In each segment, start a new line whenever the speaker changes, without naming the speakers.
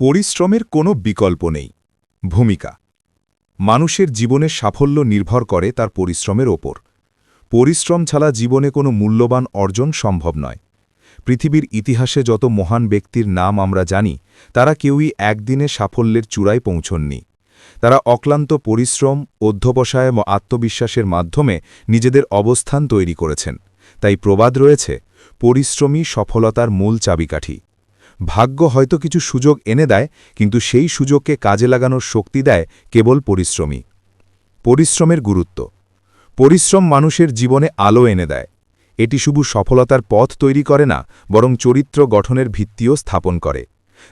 পরিশ্রমের কোনো বিকল্প নেই। ভূমিকা। মানুষের জীবনের সাফল্য নির্ভর করে তার পরিশ্রমের ওপর। পরিশ্রম ছাড়া জীবনে কোনো মূল্যবান অর্জন সম্ভব নয়। পৃথিবীর ইতিহাসে যত মহান ব্যক্তির নাম আমরা জানি, তারা কেউই একদিনে সাফল্যের চূড়ায় পৌঁছননি। তারা অক্লান্ত পরিশ্রম, অধ্যবসায় ও আত্মবিশ্বাসের মাধ্যমে নিজেদের অবস্থান তৈরি করেছেন। তাই প্রবাদ রয়েছে পরিশ্রমী সফলতার মূল চাবিকাঠি। ভাগ্য হয়তো কিছু সুযোগ এনে দেয়, কিন্তু সেই সুযোগকে কাজে লাগানোর শক্তি দেয় কেবল পরিশ্রমী পরিশ্রমের গুরুত্ব। পরিশ্রম মানুষের জীবনে আলো এনে দেয়। এটি শুধু সফলতার পথ তৈরি করে না, বরং চরিত্র গঠনের ভিত্তিও স্থাপন করে।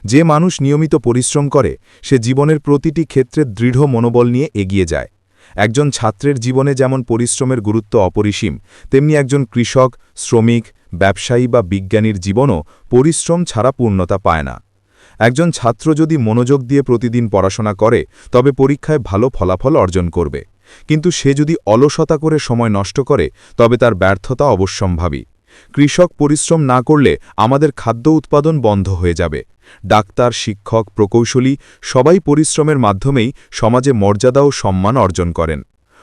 যে মানুষ নিয়মিত পরিশ্রম করে, সে জীবনের প্রতিটি ক্ষেত্রে দৃঢ় মনোবল নিয়ে এগিয়ে যায়। একজন ছাত্রের জীবনে যেমন পরিশ্রমের গুরুত্ব অপরিসীম, তেমনি একজন কৃষক, শ্রমিক ব্যবসায়ী বা বিজ্ঞানীর জীবনও পরিশ্রম ছাড়া পূর্ণতা পায় না। একজন ছাত্র যদি মনোযোগ দিয়ে প্রতিদিন পড়াশোনা করে, তবে পরীক্ষায় ভালো ফলাফল অর্জন করবে। কিন্তু সে যদি অলসতা করে সময় নষ্ট করে, তবে তার ব্যর্থতা অবশ্যম্ভাবী। কৃষক পরিশ্রম না করলে আমাদের খাদ্য উৎপাদন বন্ধ হয়ে যাবে। ডাক্তার, শিক্ষক, প্রকৌশলী সবাই পরিশ্রমের মাধ্যমেই সমাজে মর্যাদা ও সম্মান অর্জন করেন।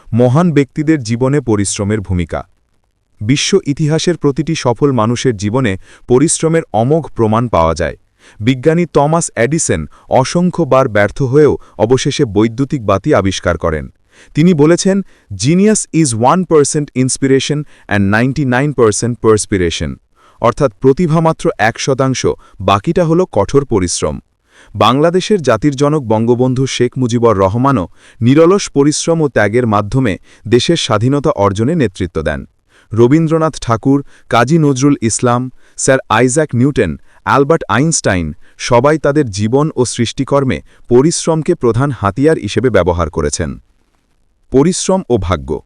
মহান ব্যক্তিদের জীবনে পরিশ্রমের ভূমিকা। বিশ্ব ইতিহাসের প্রতিটি সফল মানুষের জীবনে পরিশ্রমের অমোঘ প্রমাণ পাওয়া যায়। বিজ্ঞানী টমাস অ্যাডিসন অসংখ্যবার ব্যর্থ হয়েও অবশেষে বৈদ্যুতিক বাতি আবিষ্কার করেন। তিনি বলেছেন genius is one percent inspiration and ninety nine percent perspiration অর্থাৎ প্রতিভা মাত্র এক শতাংশ, বাকিটা হল কঠোর পরিশ্রম। বাংলাদেশের জাতির জনক বঙ্গবন্ধু শেখ মুজিবর রহমানও নিরলস পরিশ্রম ও ত্যাগের মাধ্যমে দেশের স্বাধীনতা অর্জনে নেতৃত্ব দেন। Rabindranath Tagore, Kazi Nazrul Islam, sir Isaac Newton Albert Einstein সবাই তাদের জীবন ও সৃষ্টিকর্মে পরিশ্রমকে প্রধান হাতিয়ার হিসেবে ব্যবহার করেছেন। পরিশ্রম ও ভাগ্য।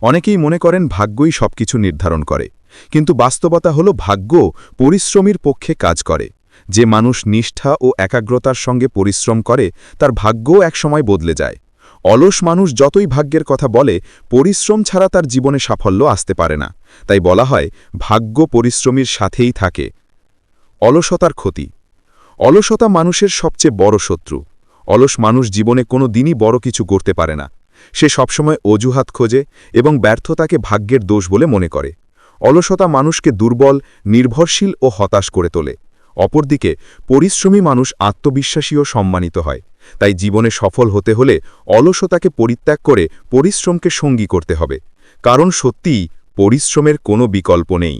অনেকেই মনে করেন ভাগ্যই সবকিছু নির্ধারণ করে। কিন্তু বাস্তবতা হল ভাগ্য পরিশ্রমীর পক্ষে কাজ করে। যে মানুষ নিষ্ঠা ও একাগ্রতার সঙ্গে পরিশ্রম করে, তার ভাগ্যও একসময় বদলে যায়। অলস মানুষ যতই ভাগ্যের কথা বলে, পরিশ্রম ছাড়া তার জীবনে সাফল্য আসতে পারে না। তাই বলা হয়, ভাগ্য পরিশ্রমীর সাথেই থাকে। অলসতার ক্ষতি। অলসতা মানুষের সবচেয়ে বড় শত্রু। অলস মানুষ জীবনে কোনো দিনই বড় কিছু করতে পারে না। সে সবসময় অজুহাত খোঁজে এবং ব্যর্থতাকে ভাগ্যের দোষ বলে মনে করে। অলসতা মানুষকে দুর্বল, নির্ভরশীল ও হতাশ করে তোলে। অপরদিকে, পরিশ্রমী মানুষ আত্মবিশ্বাসী ও সম্মানিত হয়। তাই জীবনে সফল হতে হলে অলসতাকে পরিত্যাগ করে পরিশ্রমকে সঙ্গী করতে হবে। কারণ সত্যিই পরিশ্রমের কোনো বিকল্প নেই।